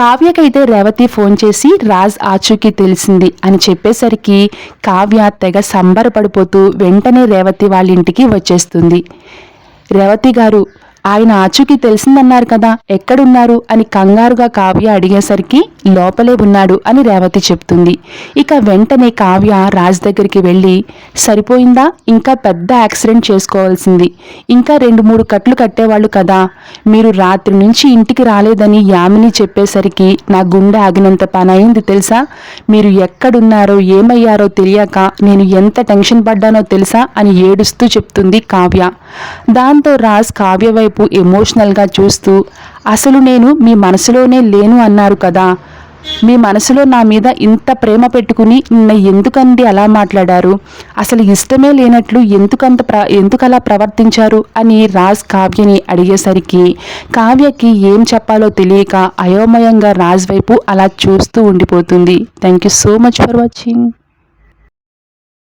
కావ్యకైతే Revathi phone చేసి రాజ్ ఆచూకీ తెలిసింది అని చెప్పేసరికి కావ్య తెగ సంబరపడిపోతూ వెంటనే రేవతి వాళ్ళ ఇంటికి వచ్చేస్తుంది. రేవతి గారు ఆయన ఆచూకీ తెలిసిందన్నారు కదా ఎక్కడున్నారు అని కంగారుగా కావ్య అడిగేసరికి లోపలే ఉన్నాడు అని రేవతి చెప్తుంది. ఇక వెంటనే కావ్య రాజ్ దగ్గరికి వెళ్ళి సరిపోయిందా? ఇంకా పెద్ద యాక్సిడెంట్ చేసుకోవాల్సింది. ఇంకా రెండు మూడు కట్లు కట్టేవాళ్ళు కదా. మీరు రాత్రి నుంచి ఇంటికి రాలేదని యామిని చెప్పేసరికి నా గుండె ఆగినంత పని అయింది తెలుసా? మీరు ఎక్కడున్నారో ఏమయ్యారో తెలియక నేను ఎంత టెన్షన్ పడ్డానో తెలుసా? అని ఏడుస్తూ చెప్తుంది కావ్య. దాంతో రాజ్ కావ్య వైపు ఎమోషనల్గా చూస్తూ అసలు నేను మీ మనసులోనే లేను అన్నారు కదా. మీ మనసులో నా మీద ఇంత ప్రేమ పెట్టుకుని నిన్న ఎందుకండి అలా మాట్లాడారు? అసలు ఇష్టమే లేనట్లు ఎందుకంత ప్ర ఎందుకలా ప్రవర్తించారు? అని రాజ్ కావ్యని అడిగేసరికి కావ్యకి ఏం చెప్పాలో తెలియక అయోమయంగా రాజ్ వైపు అలా చూస్తూ ఉండిపోతుంది. Thank you so much for watching.